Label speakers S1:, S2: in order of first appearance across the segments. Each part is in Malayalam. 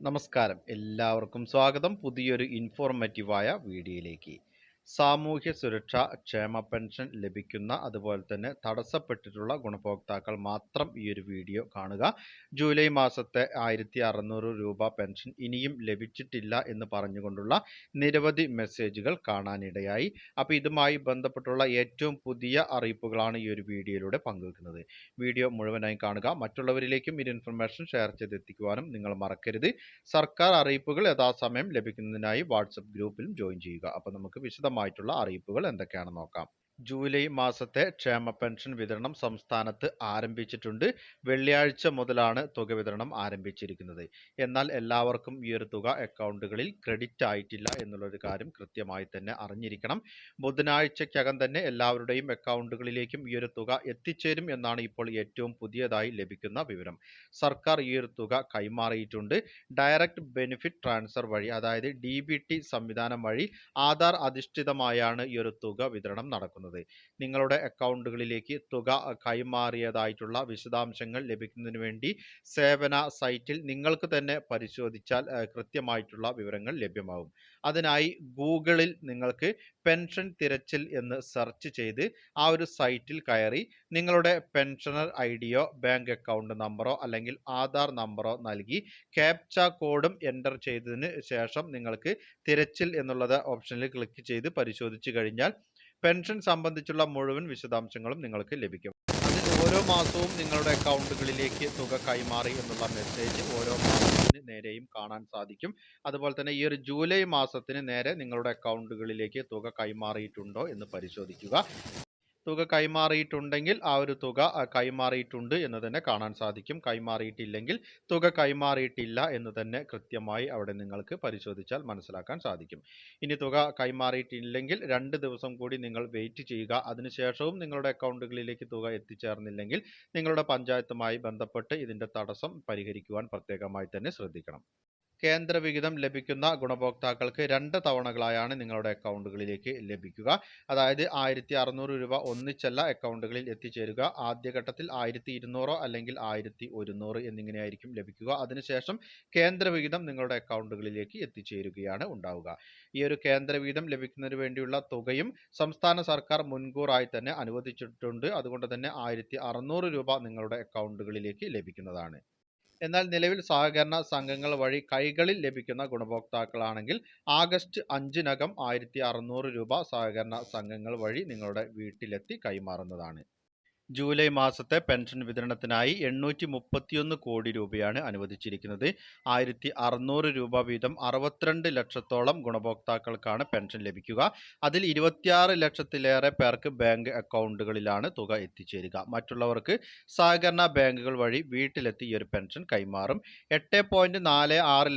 S1: നമസ്കാരം. എല്ലാവർക്കും സ്വാഗതം. പുതിയൊരു ഇൻഫോർമേറ്റീവായ വീഡിയോയിലേക്ക്. സാമൂഹ്യ സുരക്ഷ ക്ഷേമ പെൻഷൻ ലഭിക്കുന്ന അതുപോലെ തന്നെ തടസ്സപ്പെട്ടിട്ടുള്ള ഗുണഭോക്താക്കൾ മാത്രം ഈ ഒരു വീഡിയോ കാണുക. ജൂലൈ മാസത്തെ ആയിരത്തി അറുന്നൂറ് രൂപ പെൻഷൻ ഇനിയും ലഭിച്ചിട്ടില്ല എന്ന് പറഞ്ഞുകൊണ്ടുള്ള നിരവധി മെസ്സേജുകൾ കാണാനിടയായി. അപ്പോൾ ഇതുമായി ബന്ധപ്പെട്ടുള്ള ഏറ്റവും പുതിയ അറിയിപ്പുകളാണ് ഈ ഒരു വീഡിയോയിലൂടെ പങ്കുവെക്കുന്നത്. വീഡിയോ മുഴുവനായി കാണുക. മറ്റുള്ളവരിലേക്കും ഈ ഇൻഫർമേഷൻ ഷെയർ ചെയ്തെത്തിക്കുവാനും നിങ്ങൾ മറക്കരുത്. സർക്കാർ അറിയിപ്പുകൾ യഥാസമയം ലഭിക്കുന്നതിനായി വാട്സപ്പ് ഗ്രൂപ്പിലും ജോയിൻ ചെയ്യുക. അപ്പോൾ നമുക്ക് വിശദമായിട്ടുള്ള അറിയിപ്പുകൾ എന്തൊക്കെയാണെന്ന് നോക്കാം. ജൂലൈ മാസത്തെ ക്ഷേമ പെൻഷൻ വിതരണം സംസ്ഥാനത്ത് ആരംഭിച്ചിട്ടുണ്ട്. വെള്ളിയാഴ്ച മുതലാണ് തുക വിതരണം ആരംഭിച്ചിരിക്കുന്നത്. എന്നാൽ എല്ലാവർക്കും ഈ ഒരു തുക അക്കൗണ്ടുകളിൽ ക്രെഡിറ്റ് ആയിട്ടില്ല എന്നുള്ളൊരു കാര്യം കൃത്യമായി തന്നെ അറിഞ്ഞിരിക്കണം. ബുധനാഴ്ചക്കകം തന്നെ എല്ലാവരുടെയും അക്കൗണ്ടുകളിലേക്കും ഈ ഒരു തുക എത്തിച്ചേരും എന്നാണ് ഇപ്പോൾ ഏറ്റവും പുതിയതായി ലഭിക്കുന്ന വിവരം. സർക്കാർ ഈ ഒരു തുക കൈമാറിയിട്ടുണ്ട്. ഡയറക്റ്റ് ബെനിഫിറ്റ് ട്രാൻസ്ഫർ വഴി അതായത് ഡി സംവിധാനം വഴി ആധാർ അധിഷ്ഠിതമായാണ് ഈ ഒരു തുക വിതരണം നടക്കുന്നത്. നിങ്ങളുടെ അക്കൗണ്ടുകളിലേക്ക് തുക കൈമാറിയതായിട്ടുള്ള വിശദാംശങ്ങൾ ലഭിക്കുന്നതിന് വേണ്ടി സേവന സൈറ്റിൽ നിങ്ങൾക്ക് തന്നെ പരിശോധിച്ചാൽ കൃത്യമായിട്ടുള്ള വിവരങ്ങൾ ലഭ്യമാകും. അതിനായി ഗൂഗിളിൽ നിങ്ങൾക്ക് പെൻഷൻ തിരച്ചിൽ എന്ന് സെർച്ച് ചെയ്ത് ആ ഒരു സൈറ്റിൽ കയറി നിങ്ങളുടെ പെൻഷനർ ഐ ഡിയോ ബാങ്ക് അക്കൗണ്ട് നമ്പറോ അല്ലെങ്കിൽ ആധാർ നമ്പറോ നൽകി ക്യാപ്ച കോഡും എന്റർ ചെയ്തതിന് ശേഷം നിങ്ങൾക്ക് തിരച്ചിൽ എന്നുള്ളത് ഓപ്ഷനിൽ ക്ലിക്ക് ചെയ്ത് പരിശോധിച്ച് കഴിഞ്ഞാൽ പെൻഷൻ സംബന്ധിച്ചുള്ള മുഴുവൻ വിശദാംശങ്ങളും നിങ്ങൾക്ക് ലഭിക്കും. അതിന് ഓരോ മാസവും നിങ്ങളുടെ അക്കൗണ്ടുകളിലേക്ക് തുക കൈമാറി എന്നുള്ള മെസ്സേജ് ഓരോ മാസത്തിന് നേരെയും കാണാൻ സാധിക്കും. അതുപോലെ തന്നെ ഈ ഒരു ജൂലൈ മാസത്തിന് നേരെ നിങ്ങളുടെ അക്കൗണ്ടുകളിലേക്ക് തുക കൈമാറിയിട്ടുണ്ടോ എന്ന് പരിശോധിക്കുക. തുക കൈമാറിയിട്ടുണ്ടെങ്കിൽ ആ ഒരു തുക കൈമാറിയിട്ടുണ്ട് എന്ന് തന്നെ കാണാൻ സാധിക്കും. കൈമാറിയിട്ടില്ലെങ്കിൽ തുക കൈമാറിയിട്ടില്ല എന്ന് തന്നെ കൃത്യമായി അവിടെ നിങ്ങൾക്ക് പരിശോധിച്ചാൽ മനസ്സിലാക്കാൻ സാധിക്കും. ഇനി തുക കൈമാറിയിട്ടില്ലെങ്കിൽ രണ്ട് ദിവസം കൂടി നിങ്ങൾ വെയിറ്റ് ചെയ്യുക. അതിനുശേഷവും നിങ്ങളുടെ അക്കൗണ്ടുകളിലേക്ക് തുക എത്തിച്ചേർന്നില്ലെങ്കിൽ നിങ്ങളുടെ പഞ്ചായത്തുമായി ബന്ധപ്പെട്ട് ഇതിന്റെ തടസ്സം പരിഹരിക്കുവാൻ പ്രത്യേകമായി തന്നെ ശ്രദ്ധിക്കണം. കേന്ദ്ര വിഹിതം ലഭിക്കുന്ന ഗുണഭോക്താക്കൾക്ക് രണ്ട് തവണകളായാണ് നിങ്ങളുടെ അക്കൗണ്ടുകളിലേക്ക് ലഭിക്കുക. അതായത് ആയിരത്തി അറുന്നൂറ് രൂപ ഒന്നിച്ചല്ല അക്കൗണ്ടുകളിൽ എത്തിച്ചേരുക. ആദ്യഘട്ടത്തിൽ ആയിരത്തി ഇരുന്നൂറോ അല്ലെങ്കിൽ ആയിരത്തി ഒരുന്നൂറ് എന്നിങ്ങനെയായിരിക്കും ലഭിക്കുക. അതിനുശേഷം കേന്ദ്ര വിഹിതം നിങ്ങളുടെ അക്കൗണ്ടുകളിലേക്ക് എത്തിച്ചേരുകയാണ് ഉണ്ടാവുക. ഈ ഒരു കേന്ദ്ര വിഹിതം ലഭിക്കുന്നതിന് വേണ്ടിയുള്ള തുകയും സംസ്ഥാന സർക്കാർ മുൻകൂറായി തന്നെ അനുവദിച്ചിട്ടുണ്ട്. അതുകൊണ്ട് തന്നെ ആയിരത്തി രൂപ നിങ്ങളുടെ അക്കൗണ്ടുകളിലേക്ക് ലഭിക്കുന്നതാണ്. എന്നാൽ നിലവിൽ സഹകരണ സംഘങ്ങൾ വഴി കൈകളിൽ ലഭിക്കുന്ന ഗുണഭോക്താക്കളാണെങ്കിൽ ആഗസ്റ്റ് അഞ്ചിനകം ആയിരത്തി രൂപ സഹകരണ സംഘങ്ങൾ വഴി നിങ്ങളുടെ വീട്ടിലെത്തി കൈമാറുന്നതാണ്. ജൂലൈ മാസത്തെ പെൻഷൻ വിതരണത്തിനായി എണ്ണൂറ്റി മുപ്പത്തിയൊന്ന് കോടി രൂപയാണ് അനുവദിച്ചിരിക്കുന്നത്. ആയിരത്തി അറുന്നൂറ് രൂപ വീതം അറുപത്തിരണ്ട് ലക്ഷത്തോളം ഗുണഭോക്താക്കൾക്കാണ് പെൻഷൻ ലഭിക്കുക. അതിൽ ഇരുപത്തിയാറ് ലക്ഷത്തിലേറെ പേർക്ക് ബാങ്ക് അക്കൗണ്ടുകളിലാണ് തുക എത്തിച്ചേരുക. മറ്റുള്ളവർക്ക് സഹകരണ ബാങ്കുകൾ വഴി വീട്ടിലെത്തി ഈ ഒരു പെൻഷൻ കൈമാറും. എട്ട്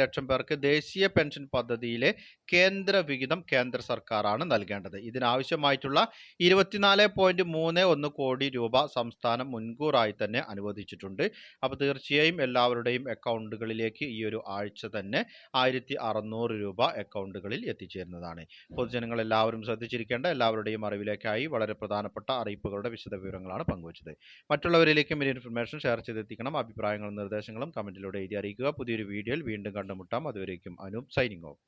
S1: ലക്ഷം പേർക്ക് ദേശീയ പെൻഷൻ പദ്ധതിയിലെ കേന്ദ്ര വിഹിതം കേന്ദ്ര സർക്കാരാണ് നൽകേണ്ടത്. ഇതിനാവശ്യമായിട്ടുള്ള ഇരുപത്തിനാല് പോയിന്റ് മൂന്ന് ഒന്ന് കോടി രൂപ സംസ്ഥാനം മുൻകൂറായി തന്നെ അനുവദിച്ചിട്ടുണ്ട്. അപ്പോൾ തീർച്ചയായും എല്ലാവരുടെയും അക്കൗണ്ടുകളിലേക്ക് ഈ ഒരു ആഴ്ച തന്നെ ആയിരത്തി അറുന്നൂറ് രൂപ അക്കൗണ്ടുകളിൽ എത്തിച്ചേരുന്നതാണ്. പൊതുജനങ്ങൾ എല്ലാവരും ശ്രദ്ധിച്ചിരിക്കേണ്ട എല്ലാവരുടെയും അറിവിലേക്കായി വളരെ പ്രധാനപ്പെട്ട അറിയിപ്പുകളുടെ വിശദ വിവരങ്ങളാണ് പങ്കുവച്ചത്. മറ്റുള്ളവരിലേക്കും ഈ ഇൻഫർമേഷൻ ഷെയർ ചെയ്തെത്തിക്കണം. അഭിപ്രായങ്ങളും നിർദ്ദേശങ്ങളും കമന്റിലൂടെ എഴുതി അറിയിക്കുക. പുതിയൊരു വീഡിയോയിൽ വീണ്ടും കണ്ടുമുട്ടാം. അതുവരേക്കും അനു സൈനിങ് ഓഫ്